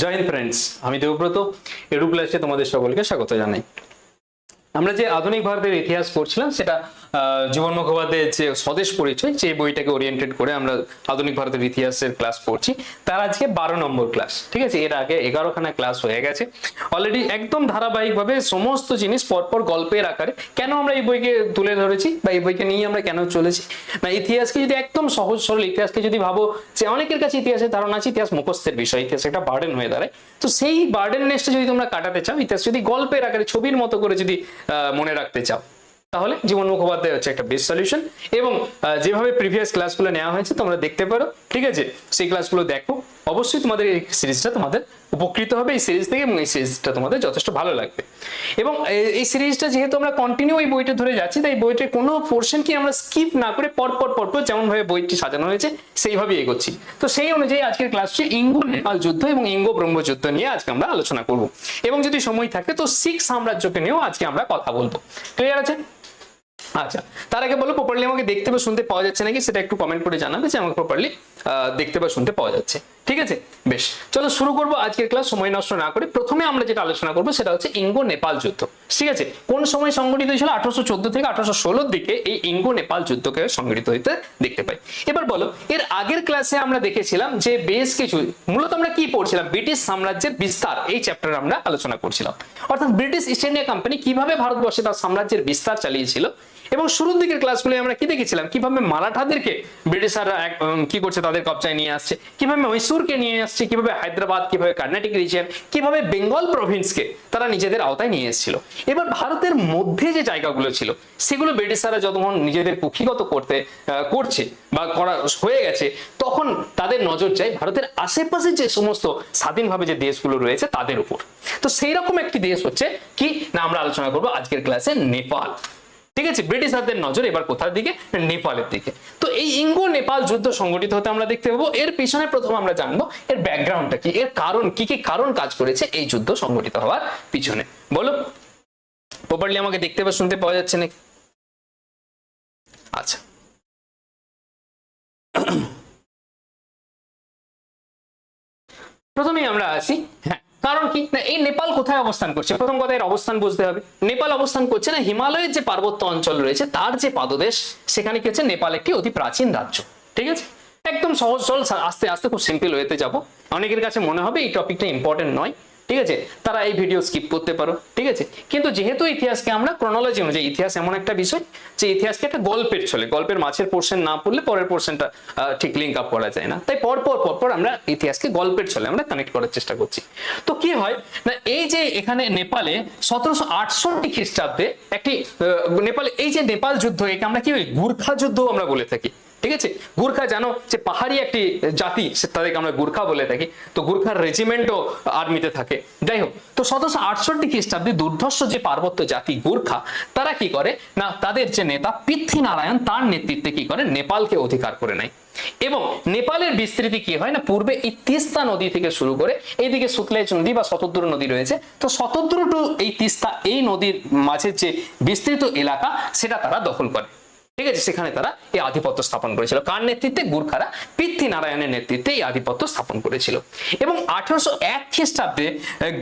জয় Hind friends, আমি Debabrata edu ক্লাসে তোমাদের সকলকে স্বাগত জানাই। আমরা যে আধুনিক ভারতের ইতিহাস পড়ছিলাম, সেটা জীবন মুখোপাধ্যায়ের যে স্বদেশ পরিচয় যে বইটাকে ওরিয়েন্টেড করে আমরা আধুনিক ভারতের ইতিহাসের ক্লাস পড়ছি। তার আজকে বারো নম্বর ক্লাস ঠিক আছে? এর আগে এগারোখানা ক্লাস হয়ে গেছে। অলরেডি একদম ধারাবাহিকভাবে সমস্ত জিনিস পরপর গল্পের আকারে কেন আমরা এই বইকে তুলে ধরেছি বা এই বইকে নিয়ে আমরা কেন চলেছি? না, ইতিহাসকে যদি একদম সহজ সরল ইতিহাসকে যদি ভাবো যে অনেকের কাছে ইতিহাসের ধারণা আছে, ইতিহাস মুখস্থের বিষয়, ইতিহাস একটা বার্ডেন হয়ে দাঁড়ায়। তো সেই বার্ডেন বার্ডেননেসটা যদি তোমরা কাটাতে চাও, ইতিহাস যদি গল্পের আকারে, ছবির মতো করে যদি মনে রাখতে চাও তাহলে জীবন মুখোপাধ্যায় হচ্ছে একটা বেস্ট সলিউশন এবং যেভাবে প্রিভিয়াস ক্লাসগুলো নেওয়া হয়েছে তোমরা দেখতে পারো, ঠিক আছে? সেই ক্লাসগুলো দেখো। অবশ্যই তোমাদের এই সিরিজটা তোমাদের উপকৃত হবে, এই সিরিজ থেকে এবং এই সিরিজটা তোমাদের যথেষ্ট ভালো লাগবে। এবং এই সিরিজটা যেহেতু আমরা কন্টিনিউ এই বইটা ধরে যাচ্ছি, তাই বইটির কোনো পোর্শন কি আমরা স্কিপ না করে পরপর পরপর যেমন ভাবে বইটি সাজানো হয়েছে সেইভাবেই এগোচ্ছি। তো সেই অনুযায়ী আজকের ক্লাসটি ইঙ্গো নেপাল যুদ্ধ এবং ইঙ্গো ব্রহ্মযুদ্ধ নিয়ে আজকে আমরা আলোচনা করব। এবং যদি সময় থাকে, তো শিখ সাম্রাজ্যকে নিয়েও আজকে আমরা কথা বলব। ক্লিয়ার আছে? আচ্ছা তার আগে বলো প্রপারলি আমাকে দেখতে বা শুনতে পাওয়া যাচ্ছে নাকি সেটা একটু কমেন্ট করে জানাবে যে আমাকে প্রপারলি দেখতে বা শুনতে পাওয়া যাচ্ছে। ঠিক আছে? বেশ। চলো শুরু করব। আজকের ক্লাস সময় নষ্ট না করে প্রথমে আমরা যেটা আলোচনা করব সেটা হচ্ছে ইঙ্গো নেপাল যুদ্ধ। ঠিক আছে? কোন সময় সংগঠিত হয়েছিল? আঠারোশো চোদ্দ থেকে আঠারোশো ষোলোর দিকে এই ইঙ্গো নেপাল যুদ্ধকে সংগঠিত হইতে দেখতে পাই। এবার বলো, এর আগের ক্লাসে আমরা দেখেছিলাম যে বেশ কিছু, মূলত আমরা কি পড়ছিলাম? ব্রিটিশ সাম্রাজ্যের বিস্তার, এই চ্যাপ্টারে আমরা আলোচনা করছিলাম। অর্থাৎ ব্রিটিশ ইস্ট ইন্ডিয়া কোম্পানি কীভাবে ভারতবর্ষে তার সাম্রাজ্যের বিস্তার চালিয়েছিল? এবং শুরুর দিকের ক্লাসগুলো আমরা কি দেখেছিলাম? কীভাবে মারাঠাদেরকে ব্রিটিশাররা কি করছে? তাদের কবজায় নিয়ে আসছে। কীভাবে মহীশূরকে নিয়ে আসছে, কীভাবে হায়দ্রাবাদ, কীভাবে কর্ণাটিক রিজিয়ন কীভাবে বেঙ্গল প্রভিন্সকে তারা নিজেদের আওতায় নিয়ে এসেছিল। এবার ভারতের মধ্যে যে জায়গাগুলো ছিল, সেগুলো ব্রিটিশরা যতক্ষণ নিজেদের কুক্ষিগত করতে করছে বা করা হয়ে গেছে, তখন তাদের নজর যায় ভারতের আশেপাশে যে সমস্ত স্বাধীনভাবে যে দেশগুলো রয়েছে তাদের উপর। তো সেই রকম একটি দেশ হচ্ছে কি? না, আমরা আলোচনা করব আজকের ক্লাসে নেপাল। ঠিক আছে ব্রিটিশারদের নজর এবার কোথার দিকে? নেপালের দিকে। তো এই ইঙ্গো নেপাল যুদ্ধ সংগঠিত হতে আমরা দেখতে পাবো। এর পিছনে প্রথম আমরা জানব এর ব্যাকগ্রাউন্ডটা কি, এর কারণ, কি কি কারণ কাজ করেছে এই যুদ্ধ সংগঠিত হওয়ার পিছনে। বলো। প্রপারলি আমাকে দেখতে বা শুনতে পাওয়া যাচ্ছে নাকি? আচ্ছা। প্রথমেই আমরা আসি। হ্যাঁ কারণ কি? না, এই নেপাল কোথায় অবস্থান করছে? প্রথম কথা এর অবস্থান বুঝতে হবে। নেপাল অবস্থান করছে না, হিমালয়ের যে পার্বত্য অঞ্চল রয়েছে, তার যে পাদদেশ, সেখানে কি হচ্ছে? নেপাল একটি অতি প্রাচীন রাজ্য। ঠিক আছে? একদম সহজ সরল আস্তে আস্তে খুব সিম্পল হয়েতে যাব। অনেকের কাছে মনে হবে এই টপিকটা ইম্পর্টেন্ট নয়। ঠিক আছে? তারা এই ভিডিও স্কিপ করতে পারো, ঠিক আছে? কিন্তু যেহেতু ইতিহাসকে আমরা ক্রোনোলজি অনুযায়ী, ইতিহাস এমন একটা বিষয় যে ইতিহাসকে একটা গল্পের চলে গল্পের মাছের পোর্শন না পড়লে পরের পোর্শনটা ঠিক লিঙ্ক আপ করা যায় না। তাই পর পর পর পর আমরা ইতিহাসকে গল্পের চলে আমরা কানেক্ট করার চেষ্টা করছি। তো কি হয়? না, এই যে এখানে নেপালে সতেরোশো আটষট্টি খ্রিস্টাব্দে একটি নেপালে এই যে নেপাল যুদ্ধ, একে আমরা কি গুর্খা যুদ্ধ আমরা বলে থাকি। ঠিক আছে? গুর্খা জানো যে পাহাড়ি একটি জাতি তাদেরকে আমরা গুর্খা বলে থাকি। তো গুর্খার রেজিমেন্টও আর্মিতে থাকে। যাই হোক, তো সতেরোশো আটষট্টি খ্রিস্টাব্দে দুর্ধর্ষ যে পার্বত্য জাতি গুর্খা, তারা কি করে? না, তাদের যে নেতা পৃথ্বীনারায়ণ, তার নেতৃত্বে কি করে? নেপালকে অধিকার করে নেয়। এবং নেপালের বিস্তৃতি কি হয় না? পূর্বে এই তিস্তা নদী থেকে শুরু করে এইদিকে সুতলেজ নদী বা শতদ্রু নদী রয়েছে। তো শতদ্রু টু এই তিস্তা, এই নদীর মাঝের যে বিস্তৃত এলাকা, সেটা তারা দখল করে। ঠিক আছে? সেখানে তারা এই আধিপত্য স্থাপন করেছিল। কার নেতৃত্বে? গুর্খারা। পৃথ্বী নারায়ণের নেতৃত্বে এই আধিপত্য স্থাপন করেছিল। এবং আঠারোশো এক খ্রিস্টাব্দে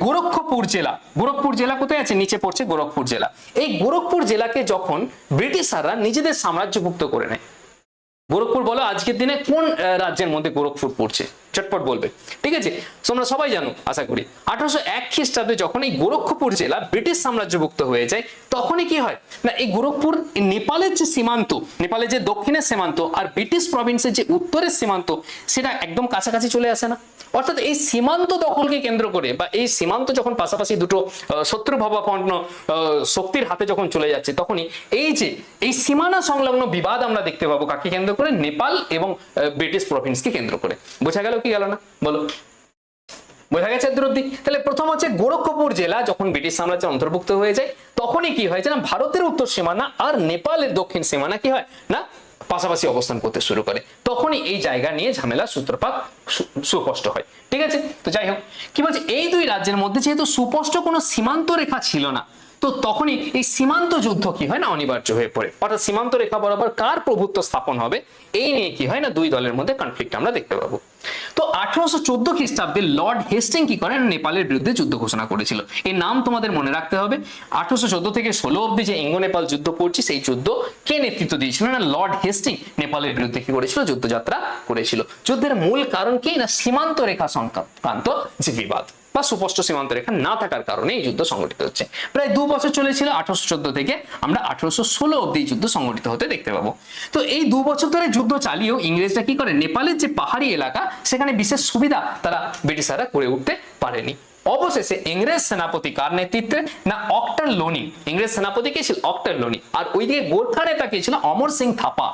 গোরক্ষপুর জেলা, গোরখপুর জেলা কোথায় আছে? নিচে পড়ছে গোরখপুর জেলা। এই গোরখপুর জেলাকে যখন ব্রিটিশাররা নিজেদের সাম্রাজ্যভুক্ত করে নেয়, গোরখপুর বলো, আজকের দিনে কোন রাজ্যের মধ্যে গোরখপুর পড়ছে? চটপট বলবে। ঠিক আছে? তোমরা সবাই জানো, আশা করি। আঠারোশো এক খ্রিস্টাব্দে যখন এই গোরক্ষপুর জেলা ব্রিটিশ সাম্রাজ্যভুক্ত হয়ে যায়, তখনই কি হয়? না, এই গোরখপুর নেপালের যে সীমান্ত, নেপালের যে দক্ষিণের সীমান্ত আর ব্রিটিশ প্রভিন্সের যে উত্তরের সীমান্ত, সেটা একদম কাছাকাছি চলে আসে না। অর্থাৎ এই সীমান্ত দখলকে কেন্দ্র করে বা এই সীমান্ত যখন পাশাপাশি দুটো শত্রু ভাবাপন্ন শক্তির হাতে যখন চলে যাচ্ছে, তখনই এই যে, এই সীমানা সংলগ্ন বিবাদ আমরা দেখতে পাবো কাকে কেন্দ্র করে? নেপাল এবং ব্রিটিশ প্রভিন্সকে কেন্দ্র করে। বোঝা গেল কি? গেল না? বলো। বোঝা গেছে দূর তাহলে প্রথম হচ্ছে গোরক্ষপুর জেলা যখন ব্রিটিশ সাম্রাজ্যের অন্তর্ভুক্ত হয়ে যায়, তখনই কি হয়েছে না ভারতের উত্তর সীমানা আর নেপালের দক্ষিণ সীমানা কি হয় না? পাশাপাশি অবস্থান করতে শুরু করে। তখনই এই জায়গা নিয়ে ঝামেলা, সূত্রপাত সুস্পষ্ট হয়। ঠিক আছে? তো যাই হোক, কি বলছে? এই দুই রাজ্যের মধ্যে যেহেতু সুস্পষ্ট কোনো সীমান্ত রেখা ছিল না, তো তখনই এই সীমান্ত যুদ্ধ কি হয় না? অনিবার্য হয়ে পড়ে। অর্থাৎ সীমান্ত রেখা বরাবর কার প্রভুত্ব স্থাপন হবে? এই নিয়ে কি হয় না? দুই দলের মধ্যে কনফ্লিক্ট আমরা দেখতে পাবো। তো আঠারোশো চোদ্দ খ্রিস্টাব্দে লর্ড হেস্টিং কি করেন? নেপালের বিরুদ্ধে যুদ্ধ ঘোষণা করেছিল। এই নাম তোমাদের মনে রাখতে হবে। আঠারোশো চোদ্দ থেকে ষোলো অব্দি যে ইঙ্গো নেপাল যুদ্ধ করছি, সেই যুদ্ধ কে নেতৃত্ব দিয়েছিল? না, লর্ড হেস্টিং নেপালের বিরুদ্ধে কি করেছিল? যুদ্ধযাত্রা করেছিল। যুদ্ধের মূল কারণ কি? না সীমান্ত রেখা সংক্রান্ত যে বিবাদ। বা সুস্পষ্ট সীমান্ত রেখা না থাকার কারণে এই যুদ্ধ সংগঠিত হচ্ছে। প্রায় দু বছর চলেছিল আঠারোশো চোদ্দ থেকে, আমরা আঠারোশো ষোলো অব্দি যুদ্ধ সংগঠিত হতে দেখতে পাবো। তো এই দু বছর ধরে যুদ্ধ চালিয়েও ইংরেজরা কি করে? নেপালের যে পাহাড়ি এলাকা, সেখানে বিশেষ সুবিধা তারা ব্রিটিশাররা করে উঠতে পারেনি। অবশেষে ইংরেজ সেনাপতি কার নেতৃত্বে? না, অক্টার লোনি। ইংরেজ সেনাপতি কে ছিল? Octa lonely. আর ওইদিকে গোর্খা নেতা কে ছিল? অমর সিং থাপা।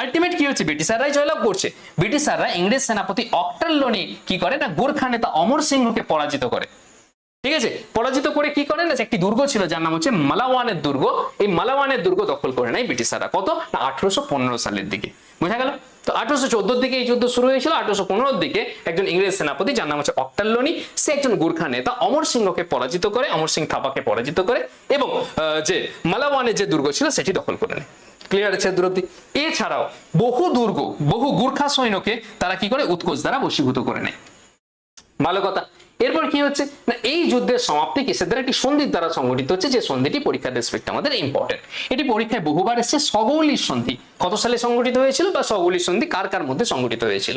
আলটিমেট কি হচ্ছে? ব্রিটিশাররাই জয়লাভ করছে। ব্রিটিশাররা ইংরেজ সেনাপতি অক্টার লোনি কি করে না? গোর্খা নেতা অমর সিংহকে পরাজিত করে। ঠিক আছে? পরাজিত করে কি করে না? একটি দুর্গ ছিল, যার নাম হচ্ছে মালাওয়ানের দুর্গ। এই মালাওয়ানের দুর্গ দখল করে নেয় ব্রিটিশাররা কত? না, আঠারোশো পনেরো সালের দিকে। বোঝা গেল? তো আঠারোশো চোদ্দোর দিকে এই যুদ্ধ শুরু হয়েছিল। আঠারোশো পনেরোর দিকে একজন ইংরেজ সেনাপতি, যার নাম হচ্ছে অক্টাল্লোনি সে একজন গুর্খা নেতা অমর সিংহকে পরাজিত করে, অমর সিং থাপাকে পরাজিত করে এবং যে মালাওয়ানের যে দুর্গ ছিল, সেটি দখল করে নেয়। ক্লিয়ার আছে, দূরত্ব? এছাড়াও, বহু দুর্গ, বহু গুর্খা সৈন্যকে তারা কি করে? উৎকোচ দ্বারা বশীভূত করে নেয়। ভালো কথা। এরপর কি হচ্ছে? না, এই যুদ্ধের সমাপ্তি কিসের দ্বারা একটি সন্ধির দ্বারা সংগঠিত হচ্ছে যে সন্ধিটি পরীক্ষার রেসপেক্ট আমাদের ইম্পর্টেন্ট এটি পরীক্ষায় বহুবার এসেছে, সগৌলির সন্ধি। কত সালে সংগঠিত হয়েছিল বা সগৌলির সন্ধি কার কার মধ্যে সংগঠিত হয়েছিল?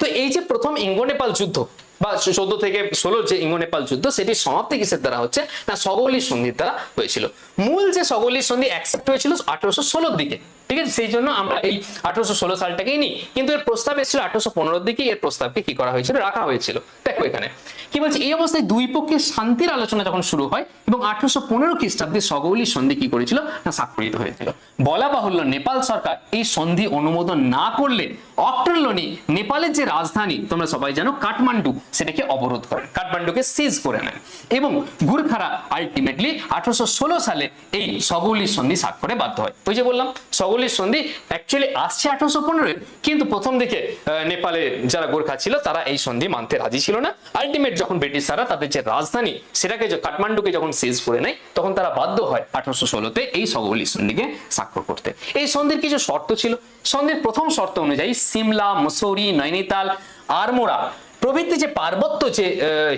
তো এই যে প্রথম ইঙ্গো নেপাল যুদ্ধ বা চোদ্দ থেকে ষোলোর যে ইঙ্গো নেপাল যুদ্ধ, সেটি সমাপ্তি কিসের দ্বারা হচ্ছে? না সগলি সন্ধির দ্বারা হয়েছিল। মূল যে সগলি সন্ধি অ্যাকসেপ্ট হয়েছিল আঠারোশো ষোলোর দিকে। ঠিক আছে? সেই জন্য আমরা এই আঠারোশো ষোলো সালটাকেই নিই। কিন্তু এর প্রস্তাব এসেছিল আঠারোশো পনেরোর দিকে। এর প্রস্তাবকে কি করা হয়েছিল? রাখা হয়েছিল। দেখো এখানে। কি বলছে? এই অবস্থায় দুই পক্ষের শান্তির আলোচনা যখন শুরু হয় এবং আঠারোশো পনেরো খ্রিস্টাব্দে সগৌলি সন্ধি কি করেছিল? না, স্বাক্ষরিত হয়েছিল। বলা বাহুল্য, নেপাল সরকার এই সন্ধি অনুমোদন না করলে অক্টোলনি নেপালের যে রাজধানী, তোমরা সবাই জানো, কাঠমান্ডু, সেটাকে অবরোধ করে, কাঠমান্ডুকে সিজ করে নেয়। এবং গুরখারা আলটিমেটলি আঠারোশো ষোলো সালে এই সগৌলি সন্ধি স্বাক্ষরে বাধ্য হয়। ওই যে বললাম, সগৌলি সন্ধি অ্যাকচুয়ালি আসছে আঠারোশো পনেরোয়, কিন্তু প্রথম দিকে নেপালে যারা গোর্খা ছিল, তারা এই সন্ধি মানতে রাজি ছিল না। আলটিমেট যখন ব্রিটিশাররা তাদের যে রাজধানী সেটাকে কাঠমান্ডুকে যখন সিজ করে নেয়, তখন তারা বাধ্য হয় আঠারোশো ষোলোতে এই সগৌলি সন্ধিকে স্বাক্ষর করতে। এই সন্ধির কিছু শর্ত ছিল। সন্ধির প্রথম শর্ত অনুযায়ী সিমলা, মুসৌরি, নৈনিতাল, আরমোড়া প্রভৃতি যে পার্বত্য যে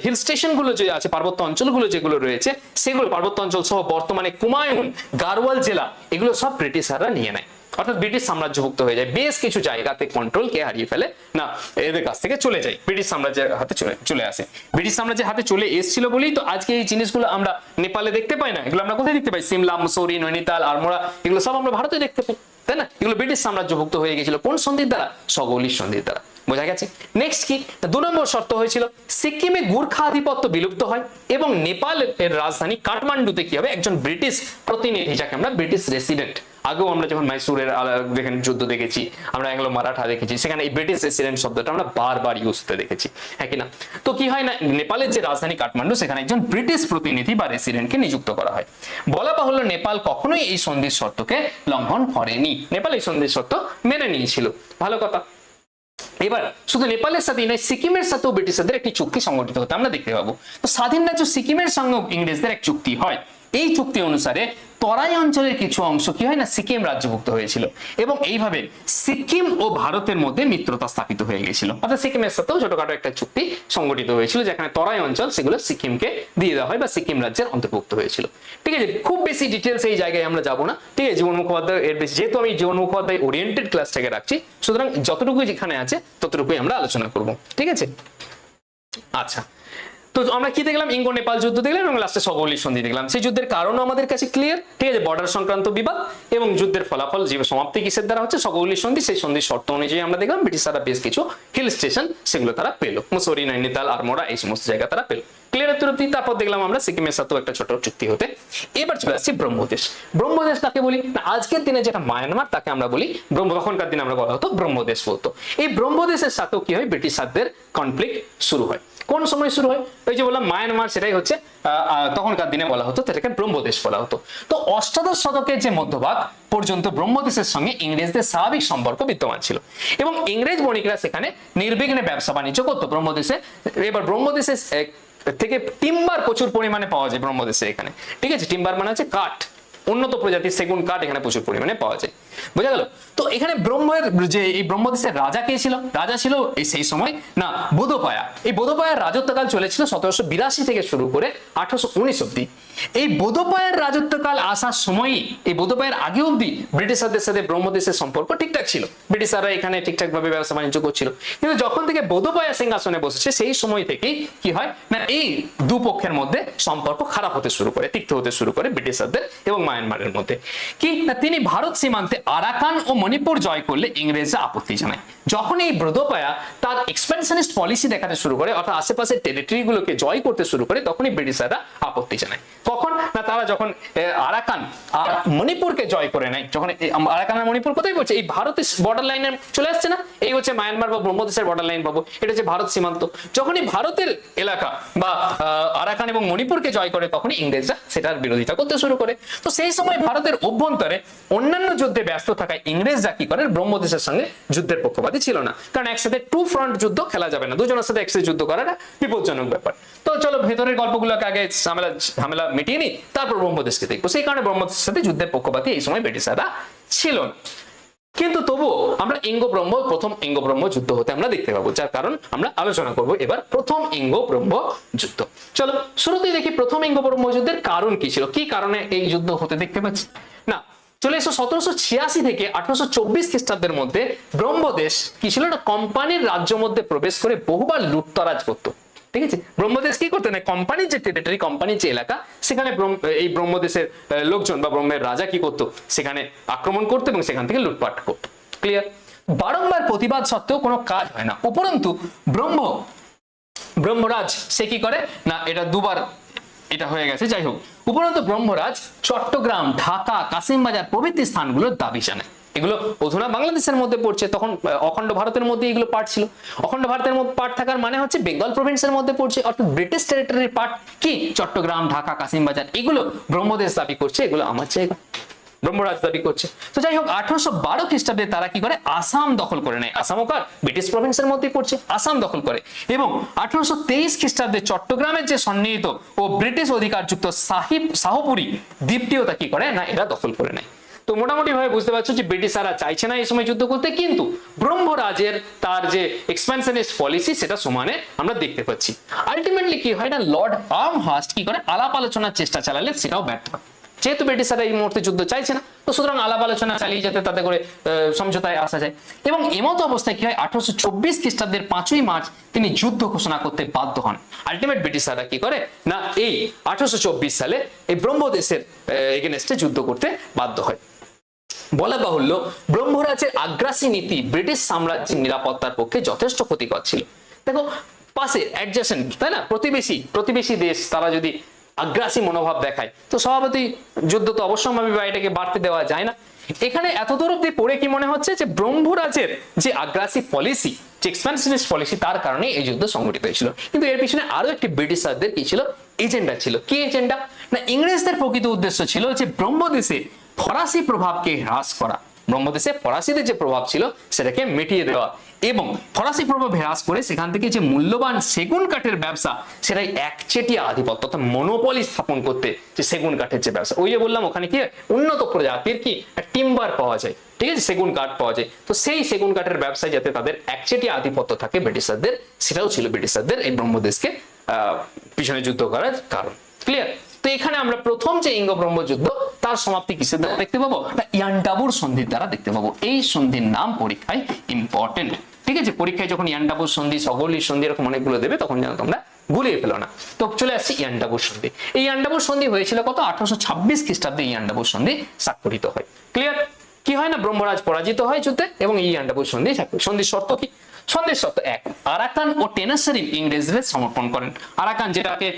হিল স্টেশনগুলো যে আছে, পার্বত্য অঞ্চলগুলো যেগুলো রয়েছে, সেগুলো পার্বত্য অঞ্চল সহ বর্তমানে কুমায়ুন, গারওয়াল জেলা, এগুলো সব ব্রিটিশাররা নিয়ে নেয়। অর্থাৎ ব্রিটিশ সাম্রাজ্যভুক্ত হয়ে যায়। বেশ কিছু জায়গাতে কন্ট্রোল কে হারিয়ে ফেলে। না, এদের কাছ থেকে চলে যায়। ব্রিটিশ সাম্রাজ্যের হাতে চলে চলে আসে। ব্রিটিশ সাম্রাজ্যের হাতে চলে এসেছিল বলেই তো আজকে এই জিনিসগুলো আমরা নেপালে দেখতে পাই না। এগুলো আমরা কোথায় দেখতে পাই? সিমলা, মুসৌরি, নৈনিতাল আরমোড়া এগুলো সব আমরা ভারতে দেখতে পাই, তাই না? এগুলো ব্রিটিশ সাম্রাজ্যভুক্ত হয়ে গেছিল। কোন সন্ধির দ্বারা? সগৌলির সন্ধির দ্বারা। বোঝা গেছে? নেক্সট কি? দু নম্বর শর্ত হয়েছিল, সিকিমে গুর্খা আধিপত্য বিলুপ্ত হয় এবং নেপালের রাজধানী কাঠমান্ডুতে কি হবে? একজন ব্রিটিশ প্রতিনিধি, যাকে আমরা ব্রিটিশ রেসিডেন্ট আগেও আমরা যখন মাইসুরের দেখেন যুদ্ধ দেখেছি, আমরা এগুলো মারাঠা দেখেছি, সেখানে এই ব্রিটিশ রেসিডেন্ট শব্দটা আমরা বারবার ইউজ হতে দেখেছি হ্যাঁ কি না? তো কি হয় না, নেপালের যে রাজধানী কাঠমান্ডু সেখানে একজন ব্রিটিশ প্রতিনিধি বা রেসিডেন্টকে নিযুক্ত করা হয়। বলা বাহুল্য নেপাল কখনোই এই সন্ধির শর্তকে লঙ্ঘন করেনি। নেপাল এই সন্ধির শর্ত মেনে নিয়েছিল। ভালো কথা। এবার, শুধু নেপালের সাথেই নয়, সিকিমের সাথেও ব্রিটিশদের একটি চুক্তি সংগঠিত হতে, আমরা দেখতে পাবো। তো স্বাধীন রাজ্য সিকিমের সঙ্গে ইংরেজদের এক চুক্তি হয়। এই চুক্তি অনুসারে তরাই অঞ্চলের কিছু অংশ কি হয় না সিকিম রাজ্যভুক্ত হয়েছিল। এবং এইভাবে সিকিম ও ভারতের মধ্যে মিত্রতা স্থাপিত হয়ে গেছিল। অর্থাৎ সিকিমের সাথেও ছোটখাটো একটা চুক্তি সংগঠিত হয়েছিল, যেখানে তরাই অঞ্চল সেগুলো সিকিমকে দিয়ে দেওয়া হয় বা সিকিম রাজ্যের অন্তর্ভুক্ত হয়েছিল। ঠিক আছে, খুব বেশি ডিটেলস এই জায়গায় আমরা যাব না। ঠিক আছে, জীবন মুখোপাধ্যায় এর বেশি যেহেতু আমি জীবন মুখোপাধ্যায় ওরিয়েন্টেড ক্লাসটাকে রাখছি, সুতরাং যতটুকু যেখানে আছে ততটুকুই আমরা আলোচনা করব। ঠিক আছে? আচ্ছা তো আমরা কি দেখলাম? ইঙ্গো, নেপাল যুদ্ধ দেখলাম এবং লাস্টে সগৌলি সন্ধি দেখলাম। সেই যুদ্ধের কারণও আমাদের কাছে ক্লিয়ার ঠিক আছে? বর্ডার সংক্রান্ত বিবাদ এবং যুদ্ধের ফলাফল যে সমাপ্তি কিসের দ্বারা হচ্ছে সগৌলি সন্ধি, সেই সন্ধির শর্ত অনুযায়ী আমরা দেখলাম ব্রিটিশাররা বেশ কিছু হিল স্টেশন সেগুলো তারা পেল। মুসৌরি, নৈনিতাল, আরমোড়া, এই সমস্ত জায়গা তারা পেল। ক্লিয়ার তারপর দেখলাম আমরা সিকিমের সাথেও একটা ছোট চুক্তি হতে। এবার চলে আসছি ব্রহ্মদেশ। ব্রহ্মদেশ কাকে বলি? আজকের দিনে যেটা মায়ানমার, তাকে আমরা বলি ব্রহ্ম, তখনকার দিনে আমরা বলা হতো ব্রহ্মদেশ বলতো। এই ব্রহ্মদেশের সাথেও কি হয়? ব্রিটিশারদের কনফ্লিক্ট শুরু হয়। কোন সময় শুরু হয়? ওই যে বললাম, মায়ানমার সেটাই হচ্ছে তখনকার দিনে বলা হতো, সেটাকে ব্রহ্মদেশ বলা হতো। তো অষ্টাদশ শতকের যে মধ্যভাগ পর্যন্ত ব্রহ্মদেশের সঙ্গে ইংরেজদের স্বাভাবিক সম্পর্ক বিদ্যমান ছিল। এবং ইংরেজ বণিকরা সেখানে নির্বিঘ্নে ব্যবসা বাণিজ্য করতো ব্রহ্মদেশে। এবার ব্রহ্মদেশে থেকে টিম্বার প্রচুর পরিমাণে পাওয়া যায় ব্রহ্মদেশে এখানে। ঠিক আছে? টিম্বার মানে হচ্ছে কাঠ। উন্নত প্রজাতির সেগুন কাঠ এখানে প্রচুর পরিমাণে পাওয়া যায়। বোঝা গেল? তো এখানে ব্রহ্মের যে এই ব্রহ্মদেশের রাজা কে ছিল? রাজা ছিল এই সেই সময়, না, বোধপায়া। এই বোধপায়ার রাজত্বকাল চলেছিল সতেরোশো বিরাশি থেকে শুরু করে আঠারোশো উনিশ অব্দি এই বোধপায়ের রাজত্বকাল আসার সময়ই, এই বোধপায়ের আগে অব্দি ব্রিটিশারদের সাথে ব্রহ্মদেশের সম্পর্ক ঠিকঠাক ছিল। ব্রিটিশাররা এখানে ঠিকঠাক ভাবে ব্যবসা বাণিজ্য করছিল। কিন্তু যখন থেকে বোধপায়া সিংহাসনে বসেছে, সেই সময় থেকেই কি হয়? না, এই দুপক্ষের মধ্যে সম্পর্ক খারাপ হতে শুরু করে, তিক্ত হতে শুরু করে ব্রিটিশারদের এবং মায়ানমারের মধ্যে। কি? না, তিনি ভারত সীমান্তে আরাকান ও মণিপুর জয় করলে ইংরেজরা আপত্তি জানায়। যখন এই ব্রোধপায়া তার এক্সপেনশনিস্ট পলিসি দেখাতে শুরু করে, অর্থাৎ আশেপাশের টেরিটরি গুলোকে জয় করতে শুরু করে, তখনই ব্রিটিশাররা আপত্তি জানায়। কখন? না, তারা যখন আরাকান আর মণিপুরকে জয় করে নেয়, যখন আরাকান আর মণিপুর কোথায় পড়ছে এই ভারতের বর্ডার লাইনে চলে আসছে না? এই হচ্ছে মায়ানমার বা ব্রহ্মদেশের বর্ডার লাইন পাবো এটা হচ্ছে ভারত সীমান্ত। যখনই ভারতের এলাকা বা আরাকান এবং মণিপুরকে জয় করে, তখনই ইংরেজরা সেটার বিরোধিতা করতে শুরু করে। তো সেই সময় ভারতের অভ্যন্তরে অন্যান্য যুদ্ধে ব্যস্ত থাকায় ইংরেজরা কি করে? ব্রহ্মদেশের সঙ্গে যুদ্ধের পক্ষপাতী ছিল না। কারণ একসাথে টু ফ্রন্ট যুদ্ধ খেলা যাবে না। দুজনের সাথে একসাথে যুদ্ধ করাটা বিপজ্জনক ব্যাপার। তো চলো ভেতরের গল্পগুলোকে আগে ঝামেলা ঝামেলা মিটিয়ে নি তারপর ব্রহ্মদেশকে দেখব। সেই কারণে ব্রহ্মদেশের সাথে যুদ্ধের পক্ষপাতী এই সময় ব্রিটিশাররা ছিল না। কিন্তু তবুও আমরা ইঙ্গ ব্রহ্ম প্রথম ইঙ্গ ব্রহ্ম যুদ্ধ হতে আমরা দেখতে পাবো, যার কারণ আমরা আলোচনা করব এবার প্রথম ইঙ্গ ব্রহ্ম যুদ্ধ। চলো শুরুতেই দেখি প্রথম ইঙ্গ ব্রহ্ম যুদ্ধের কারণ কি ছিল? কি কারণে এই যুদ্ধ হতে দেখতে পাচ্ছি? না চলে এসো সতেরোশো ছিয়াশি থেকে আঠারোশো চব্বিশ খ্রিস্টাব্দের মধ্যে ব্রহ্মদেশ কি ছিল না কোম্পানির রাজ্য মধ্যে প্রবেশ করে বহুবার লুটতরাজ করতো। ঠিক আছে? ব্রহ্মদেশ কি করতে? না কোম্পানির যে টেরিটরি কোম্পানির যে এলাকা, সেখানে এই ব্রহ্মদেশের লোকজন বা ব্রহ্মের রাজা কি করতো? সেখানে আক্রমণ করতো এবং সেখান থেকে লুটপাট করতো। ক্লিয়ার বারংবার প্রতিবাদ সত্ত্বেও কোনো কাজ হয় না। উপরন্তু, ব্রহ্ম, ব্রহ্মরাজ সে কি করে? না, এটা দুবার এটা হয়ে গেছে, যাই হোক। উপরন্তু ব্রহ্মরাজ চট্টগ্রাম, ঢাকা কাসিমবাজার প্রভৃতি স্থানগুলোর দাবি জানায়। এগুলো অধুনা বাংলাদেশের মধ্যে পড়ছে, তখন অখণ্ড ভারতের মধ্যে এগুলো পার্ট ছিল। অখণ্ড ভারতের মধ্যে পার্ট থাকার মানে হচ্ছে বেঙ্গল প্রভিন্সের মধ্যে পড়ছে, অর্থাৎ ব্রিটিশ টেরিটরির পার্ট কি? চট্টগ্রাম, ঢাকা কাসিমবাজার এগুলো ব্রহ্মদেশ দাবি করছে, এগুলো আমার জায়গা। ব্রহ্মরাজ দাবি করছে। তো যাই হোক আঠারোশো বারো খ্রিস্টাব্দে তারা কি করে? আসাম দখল করে নেয়। ব্রিটিশ প্রভিন্সের মধ্যে পড়ছে। আসাম দখল করে। এবং আঠারোশো তেইশ খ্রিস্টাব্দে চট্টগ্রামের যে সন্নিহিত ও ব্রিটিশ অধিকারযুক্ত সাহিব, শাহপুরি দ্বীপটিও তা কি করে? না, এরা দখল করে নেয়। তো মোটামুটি ভাবে বুঝতে পারছ যে চাইছে না এই সময় যুদ্ধ করতে, কিন্তু ব্রহ্মরাজের তার যে এক্সপেনশনিস্ট পলিসি সেটা সমানে আমরা দেখতে পাচ্ছি। আলটিমেটলি কি হয় না, লর্ড আর্ম হাস্ট কি করে? আলাপ আলোচনার চেষ্টা চালালে সেটাও ব্যর্থ হয়। যেহেতু ব্রিটিশাররা এই মুহূর্তে যুদ্ধ চাইছে না, তো সুতরাং আলাপ আলোচনা চালিয়ে যেতে তাতে করে সমঝোতায় আসা যায়। এবং এমতো অবস্থায় কি হয়? আঠারোশো চব্বিশ খ্রিস্টাব্দের পাঁচই মার্চ তিনি যুদ্ধ ঘোষণা করতে বাধ্য হন। আলটিমেট ব্রিটিশাররা কি করে? না, এই আঠারোশো চব্বিশ সালে এই ব্রহ্মদেশের এগেনস্টে যুদ্ধ করতে বাধ্য হয়। বলা বাহুল্য ব্রহ্মরাজের আগ্রাসী নীতি ব্রিটিশ সাম্রাজ্যের নিরাপত্তার পক্ষে যথেষ্ট ক্ষতিকর ছিল। দেখো, পাশে অ্যাডজাসেন্ট তাই না? প্রতিবেশী প্রতিবেশী দেশ, তারা যদি আগ্রাসী মনোভাব দেখায়। তো স্বভাবতই যুদ্ধ তো অবশ্যম্ভাবী বা এটাকে বাড়তে দেওয়া যায় না। এখানে এত দূর অব্দি পড়ে কি মনে হচ্ছে যে ব্রহ্মরাজের যে আগ্রাসী পলিসি যে এক্সপানশনিস্ট পলিসি তার কারণে এই যুদ্ধ সংঘটিত হয়েছিল। কিন্তু এর পিছনে আরও একটি ব্রিটিশারদের কি ছিল? এজেন্ডা ছিল। কি এজেন্ডা? না, ইংরেজদের প্রকৃত উদ্দেশ্য ছিল যে ব্রহ্মদেশে ফরাসি প্রভাবকে হ্রাস করা। ব্রহ্মদেশে ফরাসিদের যে প্রভাব ছিল, সেটাকে মিটিয়ে দেওয়া। এবং ফরাসি প্রভাব হ্রাস করে সেখান থেকে যে মূল্যবান সেগুন কাঠের ব্যবসা, সেটাই একচেটিয়া আধিপত্য, অর্থাৎ মনোপলি স্থাপন করতে যে সেগুন কাঠের যে ব্যবসা। ওই যে বললাম, ওখানে কি উন্নত প্রজাতির কি টিম্বার পাওয়া যায়। ঠিক আছে? সেগুন কাঠ পাওয়া যায়। তো সেই সেগুন কাঠের ব্যবসায় যাতে তাদের একচেটিয়া আধিপত্য থাকে ব্রিটিশারদের সেটাও ছিল ব্রিটিশারদের এই ব্রহ্মদেশকে, আহ, পিছনে যুদ্ধ করার কারণ। ক্লিয়ার তো এখানে আমরা প্রথম যে ইঙ্গ ব্রহ্ম যুদ্ধ তার সমাপ্তি কিসের দ্বারা দেখতে পাবো? ইয়ান্ডাবুর সন্ধির দ্বারা দেখতে পাবো। এই সন্ধির নাম পরীক্ষায় ইম্পর্টেন্ট ঠিক আছে? পরীক্ষায় যখন ইয়ান্ডাবুর সন্ধি সগলির সন্ধি এরকম অনেকগুলো দেবে, তখন যেন তোমরা গুলিয়ে ফেলো না। তো চলে আসছি ইয়ান্ডাবুর সন্ধি। এই ইয়ান্ডাবুর সন্ধি হয়েছিল কত? আঠারোশো ছাব্বিশ খ্রিস্টাব্দে ইয়ান্ডাবুর সন্ধি স্বাক্ষরিত হয়। ক্লিয়ার কি হয় না ব্রহ্মরাজ পরাজিত হয় যুদ্ধে এবং এই ইয়ান্ডাবুর সন্ধি সন্ধির শর্ত কি? সন্দেশ শর্ত এক, আরাকান ও টেনাসারিম ইংরেজদের সমর্পণ করেন। আরাকান যেটাকে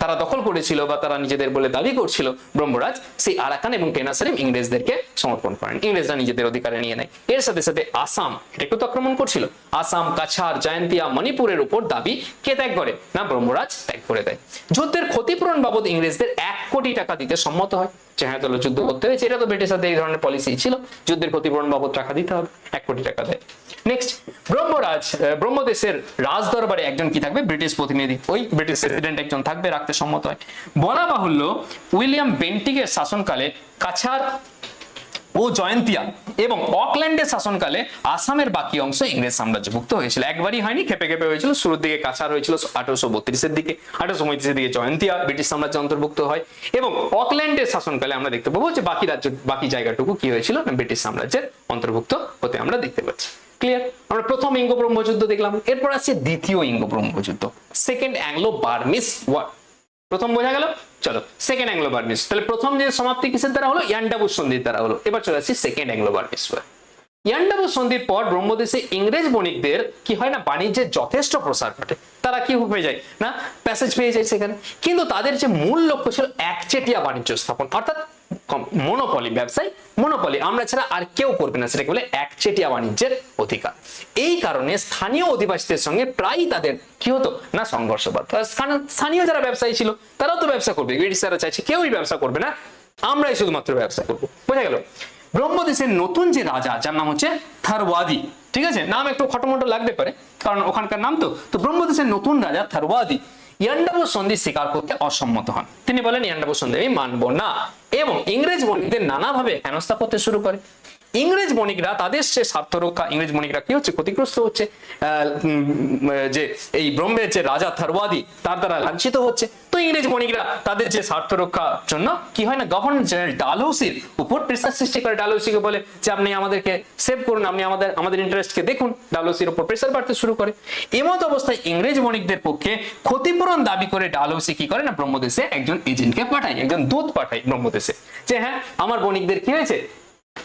তারা দখল করেছিল বা তারা নিজেদের বলে দাবি করছিল, ব্রহ্মরাজ সেই আরাকান এবং টেনাসারিম ইংরেজদেরকে সমর্পণ করেন। ইংরেজরা নিজেদের অধিকারে নিয়ে নেয়। এর সাথে সাথে আসাম এটা একটু তো আক্রমণ করছিল। আসাম, কাছাড়, জয়ন্তিয়া, মণিপুরের উপর দাবি কে ত্যাগ করে না ব্রহ্মরাজ ত্যাগ করে দেয়। যুদ্ধের ক্ষতিপূরণ বাবদ ইংরেজদের এক কোটি টাকা দিতে সম্মত হয়। হ্যাঁ যুদ্ধ করতে হয়েছে। এটা তো ব্রিটিশারদের এই ধরনের পলিসি ছিল। যুদ্ধের ক্ষতিপূরণ বাবদ টাকা দিতে হবে। এক কোটি টাকা দেয়। নেক্সট ব্রহ্মরাজ ব্রহ্মদেশের রাজ দরবারে একজন কি থাকবে? ব্রিটিশ প্রতিনিধি। ওই ব্রিটিশ প্রেসিডেন্ট একজন থাকবে, রাখতে সম্মত হয়। বলা বাহুল্য উইলিয়াম বেন্টিকের শাসনকালে কাছাড় ও জয়ন্তিয়া এবং অকল্যান্ডের শাসনকালে আসামের বাকি অংশ ইংরেজ সাম্রাজ্যভুক্ত হয়েছিল। একবারই হয়নি, খেপে খেপে হয়েছিল, শুরুর দিকে কাছাড় হয়েছিল আঠারোশো বত্রিশের দিকে। আঠারোশো পঁয়ত্রিশের দিকে জয়ন্তিয়া ব্রিটিশ সাম্রাজ্য অন্তর্ভুক্ত হয় এবং অকল্যান্ডের শাসনকালে আমরা দেখতে পাবো যে বাকি রাজ্য, বাকি জায়গাটুকু কি হয়েছিল? ব্রিটিশ সাম্রাজ্যের অন্তর্ভুক্ত হতে আমরা দেখতে পাচ্ছি। ক্লিয়ার আমরা প্রথম ইঙ্গ ব্রহ্মযুদ্ধ দেখলাম, এরপর আছে দ্বিতীয় ইঙ্গ ব্রহ্মযুদ্ধ সেকেন্ড অ্যাংলো বার্মিস ওয়ার প্রথম বোঝা গেল চলো সেকেন্ড অ্যাংলো বার্মিস তাহলে প্রথম যে সমাপ্তি কিসের দ্বারা হলো? ইয়ান্ডাবু সন্ধির দ্বারা হলো। এবার চলে আসছি সেকেন্ড অ্যাংলো বার্মিস ইয়ান্ডাবু সন্ধির পর ব্রহ্মদেশে ইংরেজ বণিকদের কি হয় না, বাণিজ্যের যথেষ্ট প্রসার ঘটে। তারা কি হয়ে যায়? না প্যাসেজ পেয়ে যায় সেখানে। কিন্তু তাদের যে মূল লক্ষ্য ছিল একচেটিয়া বাণিজ্য স্থাপন। অর্থাৎ মনোপলি ব্যবসায় মনোপলি আমরা ছাড়া আর কেউ করবে না, সেটাকে বলে একচেটিয়া বাণিজ্যের অধিকার। এই কারণে স্থানীয় অধিবাসীদের সঙ্গে প্রায়ই তাদের কি হতো? না, সংঘর্ষ স্থানীয় যারা ব্যবসায়ী ছিল, তারাও তো ব্যবসা করবে। ব্রিটিশরা চাইছে, কেউই ব্যবসা করবে না। আমরাই শুধুমাত্র ব্যবসা করব। বোঝা গেল? ব্রহ্মদেশের নতুন যে রাজা, যার নাম হচ্ছে থারওয়াদি, ঠিক আছে? নাম একটু খটোমটো লাগতে পারে, কারণ ওখানকার নাম তো। তো ব্রহ্মদেশের নতুন রাজা থারওয়াদি। ইয়ান্ডাবু সন্ধি স্বীকার করতে অসম্মত হন। তিনি বলেন, ইয়ান্ডাবু সন্ধি আমি মানবো না। এবং ইংরেজ বণিকদের নানাভাবে হেনস্থা করতে শুরু করে। ইংরেজ বণিকরা, তাদের সে স্বার্থ রক্ষা ইংরেজ বণিকরা কি হচ্ছে? ক্ষতিগ্রস্ত হচ্ছে। যে এই ব্রহ্মের যে রাজা থারওয়াদি তার দ্বারা লাঞ্ছিত হচ্ছে। তো ইংরেজ বণিকরা, তাদের যে স্বার্থ রক্ষার জন্য কি হয় না? গভর্নর জেনারেল ডালহৌসির উপর প্রেসার সৃষ্টি করে। ডালহৌসিকে বলে যে, আপনি আমাদেরকে সেভ করুন, আপনি আমাদের আমাদের ইন্টারেস্টকে দেখুন। ডালহৌসির উপর প্রেসার বাড়তে শুরু করে। এমত অবস্থায় ইংরেজ বণিকদের পক্ষে ক্ষতিপূরণ দাবি করে ডালহৌসি কি করে না? ব্রহ্মদেশে একজন এজেন্টকে পাঠায়, একজন দূত পাঠায় ব্রহ্মদেশে। যে হ্যাঁ আমার বণিকদের কি হয়েছে?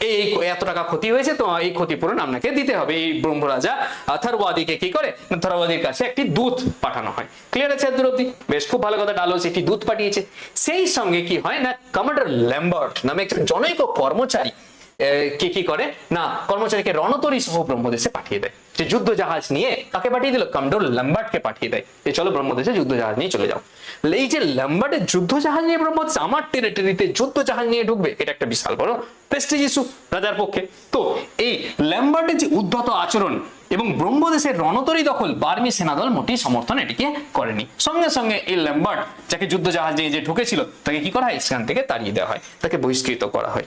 এই এত টাকা ক্ষতি হয়েছে, তো এই ক্ষতিপূরণ আপনাকে দিতে হবে। এই ব্রহ্মরাজা থারওয়াদিকে কি করে? থারওয়াদির কাছে একটি দূত পাঠানো হয়। ক্লিয়ার আছে এত অব্দি বেশ, খুব ভালো কথা, ডালহৌসি একটি দূত পাঠিয়েছে। সেই সঙ্গে কি হয় না, কমান্ডার ল্যাম্বার্ট নামে একজন জনৈক কর্মচারী কে কি করে? না, কর্মচারীকে রণতরী সহ ব্রহ্মদেশে পাঠিয়ে দেয়। যে যুদ্ধ জাহাজ নিয়ে কাকে পাঠিয়ে দিল? কমডোর ল্যাম্বার্টকে পাঠিয়ে দেয়। যে চলো ব্রহ্মদেশে যুদ্ধ জাহাজ নিয়ে চলে যাও। এই যে ল্যাম্বার্টের যুদ্ধ জাহাজ নিয়ে ব্রহ্মদেশ আমার টেরিটরিতে যুদ্ধ জাহাজ নিয়ে ঢুকবে, এটা একটা বিশাল বড় প্রেস্টিজ ইস্যু রাজার পক্ষে। তো এই ল্যাম্বার্টের যে উদ্ধত আচরণ এবং ব্রহ্মদেশের রণতরী দখল, বার্মি সেনাদল মোটেই সমর্থন এটিকে করেনি। সঙ্গে সঙ্গে এই ল্যাম্বার্ট যাকে যুদ্ধ জাহাজ নিয়ে যে ঢুকেছিল, তাকে কি করা হয়? সেখান থেকে তাড়িয়ে দেওয়া হয়, তাকে বহিষ্কৃত করা হয়।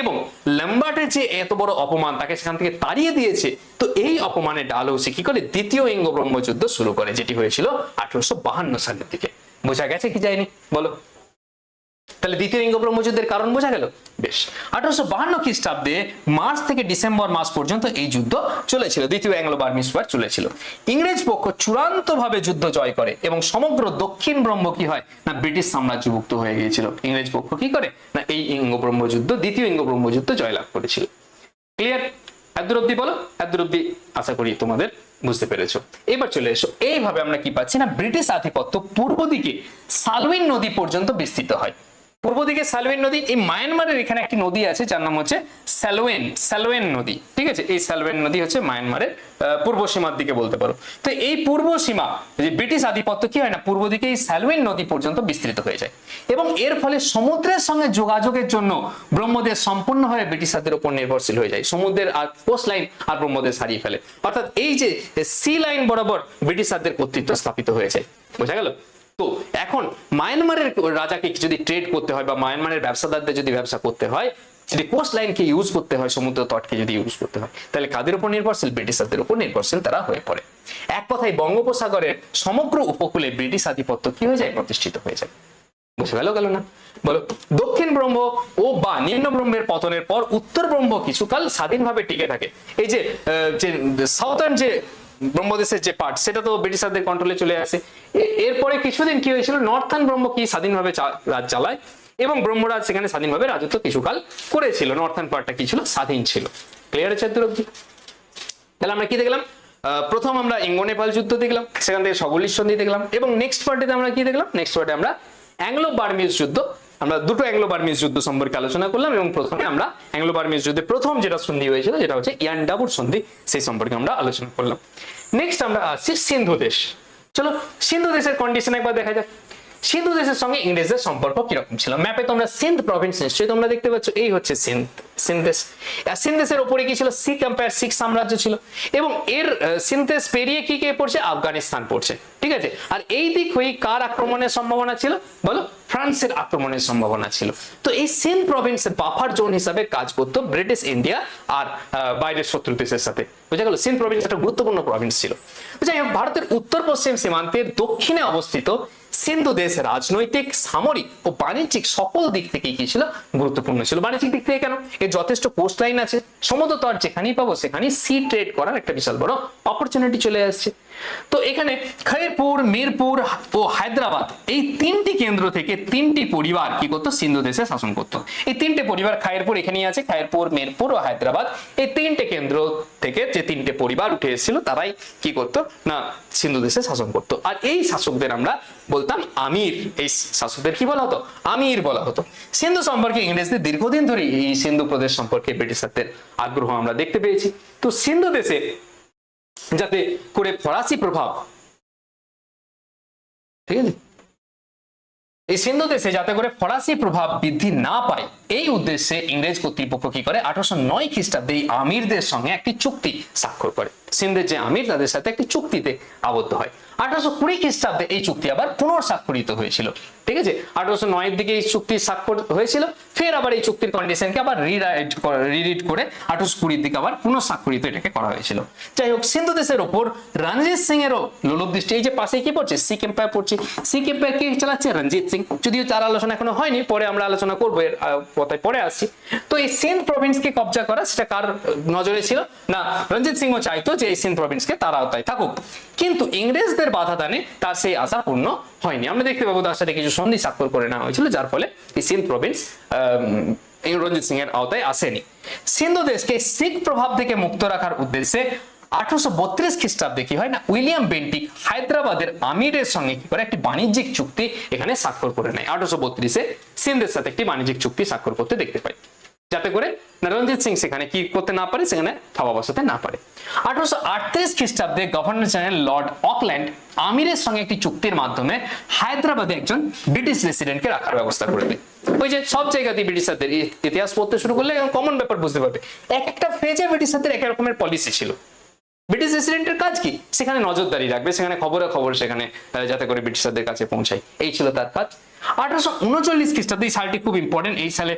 এবং ল্যাম্বার্টের যে এত বড় অপমান, তাকে সেখান থেকে তাড়িয়ে দিয়েছে, তো এই অপমানে ডালহৌসি কি করে? দ্বিতীয় ইঙ্গ ব্রহ্মযুদ্ধ শুরু করে, যেটি হয়েছিল আঠারোশো বাহান্ন সালের দিকে। বোঝা গেছে কি যায়নি? বলো। তাহলে দ্বিতীয় ইঙ্গ ব্রহ্মযুদ্ধের কারণ বোঝা গেল? বেশ। আঠারোশো বাহান্ন খ্রিস্টাব্দে মার্চ থেকে ডিসেম্বর মাস পর্যন্ত এই যুদ্ধ চলেছিল। দ্বিতীয় অ্যাংলো বার্মিস ওয়ার চলেছিল। ইংরেজ পক্ষ চূড়ান্ত ভাবে যুদ্ধ জয় করে এবং সমগ্র দক্ষিণ ব্রহ্ম কি হয়? না, ব্রিটিশ সাম্রাজ্যভুক্ত হয়ে গিয়েছিল। ইংরেজ পক্ষ কি করে? না, এই ইঙ্গ ব্রহ্মযুদ্ধ, দ্বিতীয় ইঙ্গ ব্রহ্মযুদ্ধ জয়লাভ করেছিল। ক্লিয়ার এদুর অব্দি বলো। এদুর অব্দি আশা করি তোমাদের বুঝতে পেরেছ। এবার চলে এসো। এইভাবে আমরা কি পাচ্ছি না? ব্রিটিশ আধিপত্য পূর্ব দিকে সালউইন নদী পর্যন্ত বিস্তৃত হয়। পূর্ব দিকে সালওয়েন নদী, এই মায়ানমারের এখানে একটি নদী আছে, যার নাম হচ্ছে স্যালোয়েন স্যালোয়েন নদী, ঠিক আছে? এই স্যালোয়েন নদী হচ্ছে মায়ানমারের পূর্ব সীমার দিকে বলতে পারো। তো এই পূর্ব সীমা, যে ব্রিটিশ আধিপত্য কি হয় না, পূর্ব দিকে এই স্যালোয়েন নদী পর্যন্ত বিস্তৃত হয়ে যায়। এবং এর ফলে সমুদ্রের সঙ্গে যোগাযোগের জন্য ব্রহ্মদেশ সম্পূর্ণভাবে ব্রিটিশদের উপর নির্ভরশীল হয়ে যায়। সমুদ্রের আর কোস্ট লাইন আর ব্রহ্মদেশ হারিয়ে ফেলে। অর্থাৎ এই যে সি লাইন বরাবর ব্রিটিশারদের কর্তৃত্ব স্থাপিত হয়ে যায় বোঝা গেল? তো এখন মায়ানমারের রাজাকে যদি ট্রেড করতে হয় বা মায়ানমারের ব্যবসাদারদের যদি ব্যবসা করতে হয়, যদি কোস্ট লাইনকে ইউজ করতে হয়, সমুদ্র তটকে যদি ইউজ করতে হয়, তাহলে কাদের উপর নির্ভরশীল? ব্রিটিশারদের উপর নির্ভরশীল তারা হয়ে পড়ে। এক কথায় বঙ্গোপসাগরের সমগ্র উপকূলে ব্রিটিশ আধিপত্য কি হয়ে যায়? প্রতিষ্ঠিত হয়ে যায়। বুঝে গেল গেল না? বলো, দক্ষিণ ব্রহ্ম ও বা নিম্ন ব্রহ্মের পতনের পর উত্তর ব্রহ্ম কিছুকাল স্বাধীনভাবে টিকে থাকে। এই যে সাউথার্ন যে ব্রহ্মদেশের যে পার্ট সেটা তো ব্রিটিশারদের কন্ট্রোলে চলে আসে। এরপরে কিছুদিন কি হয়েছিল? নর্থার্ন ব্রহ্ম কি স্বাধীনভাবে রাজ চালায় এবং ব্রহ্মরাজ সেখানে স্বাধীনভাবে রাজত্ব কিছুকাল করেছিল। নর্থার্ন পার্টটা কি ছিল? স্বাধীন ছিল। ক্লিয়ার আছে অব্দি? তাহলে আমরা কি দেখলাম? প্রথম আমরা ইঙ্গ নেপাল যুদ্ধ দেখলাম, সেখান থেকে সগলিশ সন্ধি দেখলাম এবং নেক্সট পার্টিতে আমরা কি দেখলাম? নেক্সট পার্টে আমরা অ্যাংলো বার্মিজ যুদ্ধ আমরা দুটো অ্যাংলো বার্মিজ যুদ্ধ সম্পর্কে আলোচনা করলাম এবং প্রথমে আমরা অ্যাংলো বার্মিজ যুদ্ধে প্রথম যেটা সন্ধি হয়েছিল যেটা হচ্ছে ইয়ান্ডাবুর সন্ধি, সেই সম্পর্কে আমরা আলোচনা করলাম। নেক্সট আমরা আসছি সিন্ধু দেশ। চলো, সিন্ধু দেশের কন্ডিশন একবার দেখা যাক। সিন্ধু দেশের সঙ্গে ইংরেজদের সম্পর্ক কীরকম ছিল? ম্যাপে তোমরা সিন্ধ প্রভিন্স নিশ্চয়ই তোমরা দেখতে পাচ্ছ এই হচ্ছে সিন্ধ সিন্ধ দেশ। আর সিন্ধ দেশের উপরে কি ছিল? সিখ এম্পায়ার শিখ সাম্রাজ্য ছিল। এবং এর আহ, সিন্ধ দেশ পেরিয়ে কি কে পড়ছে? আফগানিস্তান পড়ছে। ঠিক আছে? আর এই দিক হয়ে কার আক্রমণের সম্ভাবনা ছিল? বলো ফ্রান্সের আক্রমণের সম্ভাবনা ছিল। তো এই সিন্ধ প্রভিন্সের বাফার জোন হিসাবে কাজ করতো ব্রিটিশ ইন্ডিয়া আর বাইরের শত্রু দেশের সাথে। বুঝা গেল সিন্ধ প্রভিন্স একটা গুরুত্বপূর্ণ প্রভিন্স ছিল। যাই হোক ভারতের উত্তর পশ্চিম সীমান্তের দক্ষিণে অবস্থিত সিন্ধু দেশ রাজনৈতিক, সামরিক ও বাণিজ্যিক সকল দিক থেকে কি ছিল গুরুত্বপূর্ণ ছিল? বাণিজ্যিক দিক থেকে কেন? এর যথেষ্ট কোস্ট লাইন আছে। সমুদ্র তর যেখানেই পাবো সেখানেই সি ট্রেড করার একটা বিশাল বড় অপরচুনিটি চলে আসছে। তো এখানে খৈরপুর মিরপুর ও হায়দ্রাবাদ এই তিনটি কেন্দ্র থেকে তিনটি পরিবার কি করতো? সিন্ধু দেশে শাসন করতো। এই তিনটে পরিবার খায়েরপুর এখানেই আছে, খায়েরপুর, মিরপুর ও হায়দ্রাবাদ। এই তিনটে কেন্দ্র থেকে যে তিনটে পরিবার উঠে এসেছিল, তারাই কি করতো? না, সিন্ধু দেশে শাসন করতো। আর এই শাসকদের আমরা বলতাম আমির। এই শাসকদের কি বলা হতো? আমির বলা হতো। সিন্ধু সম্পর্কে ইংরেজদের দীর্ঘদিন ধরে এই সিন্ধু প্রদেশ সম্পর্কে ব্রিটিশারদের আগ্রহ আমরা দেখতে পেয়েছি। তো সিন্ধু দেশে যাতে করে ফরাসি প্রভাব ঠিক আছে? এই সিন্ধু দেশে যাতে করে ফরাসি প্রভাব বৃদ্ধি না পায়, এই উদ্দেশ্যে ইংরেজ কর্তৃপক্ষ কি করে? আঠারোশো নয় খ্রিস্টাব্দে আমিরদের সঙ্গে একটি চুক্তি স্বাক্ষর করে। সিন্ধের যে আমির, তাদের সাথে একটি চুক্তিতে আবদ্ধ হয়। আঠারোশো কুড়ি খ্রিস্টাব্দে এই চুক্তি আবার পুনর্স্বাক্ষরিত হয়েছিল। ঠিক আছে? আঠারোশো নয়ের দিকে এই চুক্তি স্বাক্ষর হয়েছিল। ফের আবার এই চুক্তির কন্ডিশনকে আবার রিরাইট রিরিড করে আঠারোশো কুড়ির দিকে আবার পুনঃস্বাক্ষরিত এটাকে করা হয়েছিল। যাই হোক, সিন্ধু দেশের ওপর রণজিৎ সিং এরও লোলভ দৃষ্টি। এই যে পাশে কি পড়ছে? সিক এম্পায়ার পড়ছে। সিক এম্পায়ার কে চালাচ্ছে? রঞ্জিত সিং। যদিও তার আলোচনা এখনও হয়নি, পরে আমরা আলোচনা করব, এর কথায় পরে আসছি। তো এই সিন্ধ প্রভিন্সকে কবজা করা, সেটা কার নজরে ছিল? না, রঞ্জিত সিংও চাইতো যে এই সিন্ধ প্রভিন্সকে তার আওতায় থাকুক। কিন্তু ইংরেজদের বাধা দানে তার সেই আশা পূর্ণ হয়নি। আমরা দেখতে পাবো তার সাথে কিছু সন্ধি স্বাক্ষর করে নেওয়া হয়েছিল, যার ফলে সিন্ধ প্রভিন্স রঞ্জিত সিং এর আওতায় আসেনি। সিন্ধু দেশকে শিখ প্রভাব থেকে মুক্ত রাখার উদ্দেশ্যে আঠারোশো বত্রিশ খ্রিস্টাব্দে কি হয় না, উইলিয়াম বেন্টিক হায়দ্রাবাদের আমিরের সঙ্গে কি করে একটি বাণিজ্যিক চুক্তি এখানে স্বাক্ষর করে নেয়। আঠারোশো বত্রিশে সিন্ধের সাথে একটি বাণিজ্যিক চুক্তি স্বাক্ষর করতে দেখতে পাই। যাতে করে রঞ্জিত সিং সেখানে কি করতে না পারে, সেখানে থাবা বসাতে না পারে। আঠারোশো আটত্রিশ খ্রিস্টাব্দে গভর্নর জেনারেল লর্ড অকল্যান্ড আমিরের সঙ্গে একটি চুক্তির মাধ্যমে হায়দ্রাবাদে একজন ব্রিটিশ রেসিডেন্টকে রাখার ব্যবস্থা করে দেয় ওই যে সব জায়গাতেই ব্রিটিশারদের ইতিহাস পড়তে শুরু করলে কমন ব্যাপার বুঝতে পারবে। এক একটা ফেজে ব্রিটিশারদের এক রকমের পলিসি ছিল। ব্রিটিশ রেসিডেন্টের কাজ কি? সেখানে নজরদারি রাখবে সেখানে খবরে খবর সেখানে যাতে করে ব্রিটিশারদের কাছে পৌঁছায়। এই ছিল তার কাজ। আঠারোশো উনচল্লিশ খ্রিস্টাব্দে এই সালটি খুব ইম্পর্টেন্ট এই সালে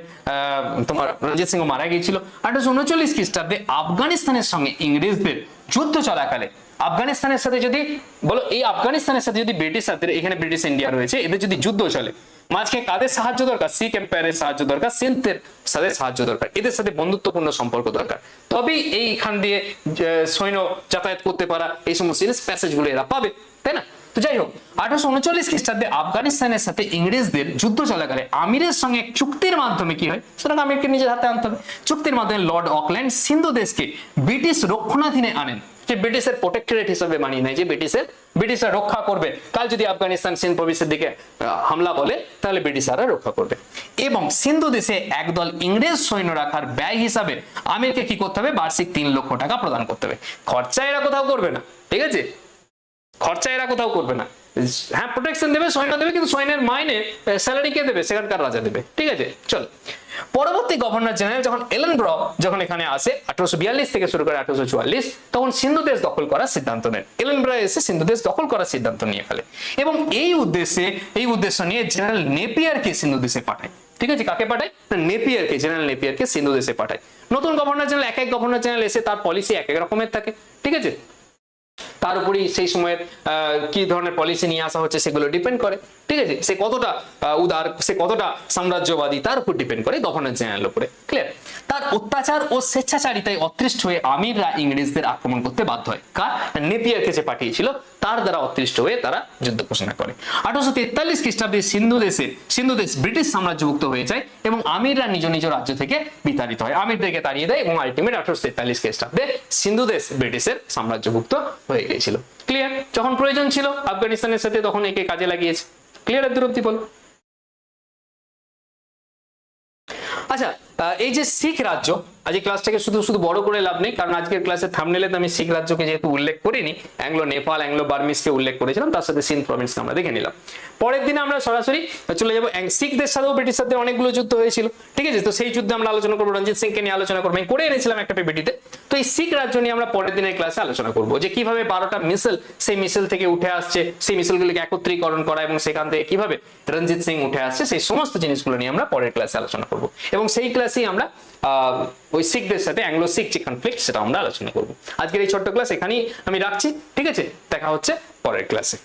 তোমার রঞ্জিত সিংহ মারা গিয়েছিল। আঠারোশো উনচল্লিশ খ্রিস্টাব্দে আফগানিস্তানের সঙ্গে ইংরেজদের যুদ্ধ চলাকালে, আফগানিস্তানের সাথে যদি, বলো, এই আফগানিস্তানের সাথে যদি ব্রিটিশারদের, এখানে ব্রিটিশ ইন্ডিয়া রয়েছে, এদের যদি যুদ্ধ চলে, মাঝখানে কাদের সাহায্য দরকার? শিখ এম্পায়ারের সাহায্য দরকার সিন্থের সাথে সাহায্য দরকার, এদের সাথে বন্ধুত্বপূর্ণ সম্পর্ক দরকার। তবেই এইখান দিয়ে সৈন্য যাতায়াত করতে পারা, এই সমস্ত জিনিস প্যাসেজগুলো এরা পাবে, তাই না? তো যাই হোক, আঠারোশো উনচল্লিশ খ্রিস্টাব্দে আফগানিস্তানের সাথে ইংরেজদের যুদ্ধ চলাকালে আমিরের সঙ্গে চুক্তির মাধ্যমে কি হয়? সুতরাং আমিরকে নিজের হাতে আনতে হবে। চুক্তির মাধ্যমে লর্ড অকল্যান্ড সিন্ধু দেশকে ব্রিটিশ রক্ষণাধীনে আনেন, যে ব্রিটিশের প্রোটেক্টরেট মানিয়ে নেয়, যে ব্রিটিশের, ব্রিটিশরা রক্ষা করবে। কাল যদি আফগানিস্তান সিন্ধ প্রভিন্সের দিকে হামলা বলে, তাহলে ব্রিটিশাররা রক্ষা করবে। এবং সিন্ধু দেশে একদল ইংরেজ সৈন্য রাখার ব্যয় হিসাবে আমিরকে কি করতে হবে? বার্ষিক তিন লক্ষ টাকা প্রদান করতে হবে। খরচা এরা কোথাও করবে না, ঠিক আছে? খরচা এরা কোথাও করবে না। হ্যাঁ প্রোটেকশন দেবে সৈন্য দেবে, কিন্তু সৈন্যের মাইনে স্যালারি কে দেবে? সেখানকার রাজা দেবে। ঠিক আছে, চল। পরবর্তী গভর্নর জেনারেল যখন এলেন ব্র, যখন এখানে আসে আঠারোশো বিয়াল্লিশ থেকে শুরু করে আঠারোশো চুয়াল্লিশ, তখন সিন্ধু দেশ দখল করার সিদ্ধান্ত নেন। এলেন ব্র এসে সিন্ধু দেশ দখল করার সিদ্ধান্ত নিয়ে ফেলে। এবং এই উদ্দেশ্যে, এই উদ্দেশ্য নিয়ে জেনারেল নেপিয়ারকে সিন্ধু দেশে পাঠায়। ঠিক আছে, কাকে পাঠায়? নেপিয়ারকে জেনারেল নেপিয়ারকে সিন্ধু দেশে পাঠায়। নতুন গভর্নর জেনারেল এক এক গভর্নর জেনারেল এসে তার পলিসি এক এক রকমের থাকে। ঠিক আছে তার উপরই সেই সময়ের কি ধরনের পলিসি নিয়ে আসা হচ্ছে সেগুলো ডিপেন্ড করে। ঠিক আছে? সে কতটা উদার, সে কতটা সাম্রাজ্যবাদী তার উপর ডিপেন্ড করে গভর্নর জেনারেল উপরে। ক্লিয়ার তার অত্যাচার ও স্বেচ্ছাচারিতায় অতৃষ্ট হয়ে আমিররা ইংরেজদের আক্রমণ করতে বাধ্য হয়। কার? নেপিয়ারকে যে পাঠিয়েছিল, তার দ্বারা অতৃষ্ট হয়ে তারা যুদ্ধ ঘোষণা করে। আঠারোশো তেতাল্লিশ খ্রিস্টাব্দে সিন্ধু দেশে, সিন্ধু দেশ ব্রিটিশ সাম্রাজ্যভুক্ত হয়ে যায় এবং আমিররা নিজ নিজ রাজ্য থেকে বিতাড়িত হয়। আমিরদেরকে তাড়িয়ে দেয় এবং আলটিমেট আঠারোশো তেতাল্লিশ খ্রিস্টাব্দে সিন্ধু দেশ ব্রিটিশের সাম্রাজ্যভুক্ত হয়ে গিয়েছিল। ক্লিয়ার যখন প্রয়োজন ছিল, আফগানিস্তানের সাথে তখন একে কাজে লাগিয়েছে। ক্লিয়ার একদম পিপল আচ্ছা এই যে শিখ রাজ্য আজকে ক্লাসটাকে শুধু শুধু বড় করে লাভ নেই, কারণ আজকের ক্লাসে থামনেলে আমি শিখ রাজ্যকে যেহেতু উল্লেখ করিনি অ্যাংলো নেপাল অ্যাংলো বার্মিসকে উল্লেখ করেছিলাম, তার সাথে সিন্ধ প্রভিন্সকে আমরা দেখে নিলাম। পরের দিনে আমরা সরাসরি চলে যাব শিখদের সাথেও ব্রিটিশদের অনেকগুলো যুদ্ধ হয়েছিল, ঠিক আছে? তো সেই যুদ্ধে আমরা আলোচনা করব, রঞ্জিত সিংকে নিয়ে আলোচনা করব, আমি করে এনেছিলাম একটা পিপিটিতে তো এই শিখ রাজ্য নিয়ে আমরা পরের দিনের ক্লাসে আলোচনা করব, যে কীভাবে বারোটা মিসেল সেই মিসেল থেকে উঠে আসছে, সেই মিসেলগুলিকে একত্রীকরণ করা এবং সেখান থেকে কীভাবে রঞ্জিত সিং উঠে আসছে, সেই সমস্ত জিনিসগুলো নিয়ে আমরা পরের ক্লাসে আলোচনা করব। এবং সেই ক্লাসেই আমরা ওই শিখদের সাথে অ্যাংলো শিখ যে কনফ্লিক্ট সেটা আমরা আলোচনা করব। আজকের এই ছোট্ট ক্লাস এখানেই আমি রাখছি। ঠিক আছে? দেখা হচ্ছে পরের ক্লাসে